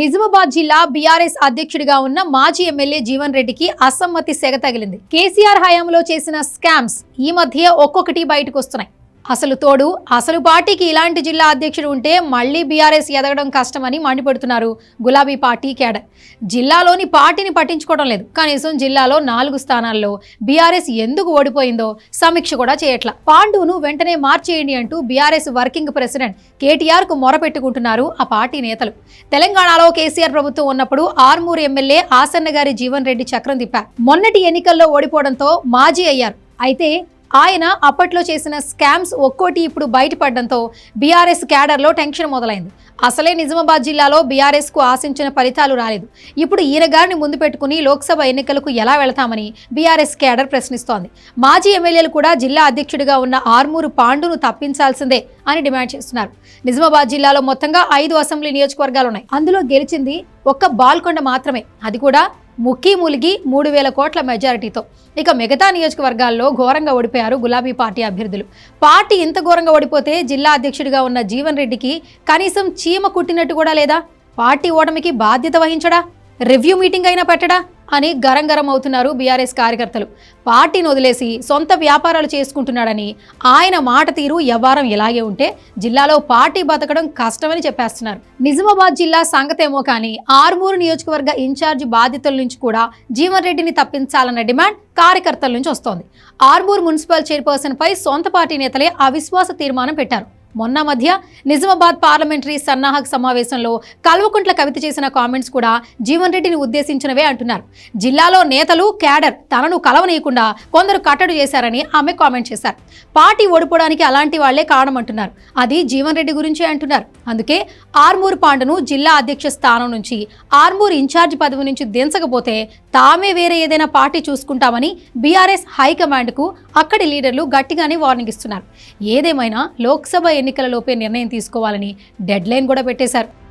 నిజామాబాద్ జిల్లా బీఆర్ఎస్ అధ్యక్షుడిగా ఉన్న మాజీ ఎమ్మెల్యే జీవన్ రెడ్డికి అసమ్మతి సెగ తగిలింది. కేసీఆర్ హయాంలో చేసిన స్కామ్స్ ఈ మధ్య ఒక్కొక్కటి బయటకు వస్తున్నాయి. అసలు తోడు అసలు పార్టీకి ఇలాంటి జిల్లా అధ్యక్షుడు ఉంటే మళ్ళీ బీఆర్ఎస్ ఎదగడం కష్టమని మండిపడుతున్నారు గులాబీ పార్టీ కేడర్. జిల్లాలోని పార్టీని పట్టించుకోవడం లేదు. కనీసం జిల్లాలో నాలుగు స్థానాల్లో బీఆర్ఎస్ ఎందుకు ఓడిపోయిందో సమీక్ష కూడా చేయట్ల. పాండును వెంటనే మార్చేయండి అంటూ బీఆర్ఎస్ వర్కింగ్ ప్రెసిడెంట్ కేటీఆర్కు మొరపెట్టుకుంటున్నారు ఆ పార్టీ నేతలు. తెలంగాణలో కేసీఆర్ ప్రభుత్వం ఉన్నప్పుడు ఆర్మూరు ఎమ్మెల్యే ఆసన్న గారి జీవన్ రెడ్డి చక్రం తిప్పారు. మొన్నటి ఎన్నికల్లో ఓడిపోవడంతో మాజీ అయ్యారు. అయితే ఆయన అప్పట్లో చేసిన స్కామ్స్ ఒక్కోటి ఇప్పుడు బయటపడడంతో బీఆర్ఎస్ క్యాడర్లో టెన్షన్ మొదలైంది. అసలే నిజామాబాద్ జిల్లాలో బీఆర్ఎస్కు ఆశించిన ఫలితాలు రాలేదు. ఇప్పుడు ఈయన గారిని ముందు పెట్టుకుని లోక్సభ ఎన్నికలకు ఎలా వెళతామని బీఆర్ఎస్ క్యాడర్ ప్రశ్నిస్తోంది. మాజీ ఎమ్మెల్యేలు కూడా జిల్లా అధ్యక్షుడిగా ఉన్న ఆర్మూరు పాండును తప్పించాల్సిందే అని డిమాండ్ చేస్తున్నారు. నిజామాబాద్ జిల్లాలో మొత్తంగా ఐదు అసెంబ్లీ నియోజకవర్గాలు ఉన్నాయి అందులో గెలిచింది ఒక్క బాల్కొండ మాత్రమే. అది కూడా ముక్కి ములిగి మూడు వేల కోట్ల మెజారిటీతో. ఇక మిగతా నియోజకవర్గాల్లో ఘోరంగా ఓడిపోయారు గులాబీ పార్టీ అభ్యర్థులు. పార్టీ ఇంత ఘోరంగా ఓడిపోతే జిల్లా అధ్యక్షుడిగా ఉన్న జీవన్ రెడ్డికి కనీసం చీమ కుట్టినట్టు కూడా లేదా? పార్టీ ఓటమికి బాధ్యత వహించడా? రివ్యూ మీటింగ్ అయినా పెట్టడా అని గరం గరం అవుతున్నారు బీఆర్ఎస్ కార్యకర్తలు. పార్టీని వదిలేసి సొంత వ్యాపారాలు చేసుకుంటున్నాడని ఆయన మాట తీరు వ్యవహారం ఇలాగే ఉంటే జిల్లాలో పార్టీ బతకడం కష్టమని చెప్పేస్తున్నారు. నిజామాబాద్ జిల్లా సంగతేమో కానీ ఆర్మూరు నియోజకవర్గ ఇన్ఛార్జ్ బాధ్యతల నుంచి కూడా జీవన్ రెడ్డిని తప్పించాలన్న డిమాండ్ కార్యకర్తల నుంచి వస్తోంది. ఆర్మూర్ మున్సిపల్ చైర్పర్సన్ పై సొంత పార్టీ నేతలే అవిశ్వాస తీర్మానం పెట్టారు. మొన్న మధ్య నిజామాబాద్ పార్లమెంటరీ సన్నాహక సమావేశంలో కల్వకుంట్ల కవిత చేసిన కామెంట్స్ కూడా జీవన్ రెడ్డిని ఉద్దేశించినవే అంటున్నారు. జిల్లాలో నేతలు క్యాడర్ తనను కలవనీయకుండా కొందరు కట్టడి చేశారని ఆమె కామెంట్ చేశారు. పార్టీ ఓడిపోవడానికి అలాంటి వాళ్ళే కారణమంటున్నారు. అది జీవన్ రెడ్డి గురించే అంటున్నారు. అందుకే ఆర్మూర్ పాండును జిల్లా అధ్యక్ష స్థానం నుంచి ఆర్మూర్ ఇన్ఛార్జ్ పదవి నుంచి దించకపోతే తామే వేరే ఏదైనా పార్టీ చూసుకుంటామని బీఆర్ఎస్ హైకమాండ్కు అక్కడి లీడర్లు గట్టిగానే వార్నింగ్ ఇస్తున్నారు. ఏదేమైనా లోక్సభ ఎన్నికలలోపే నిర్ణయం తీసుకోవాలని డెడ్ లైన్ కూడా పెట్టేశారు.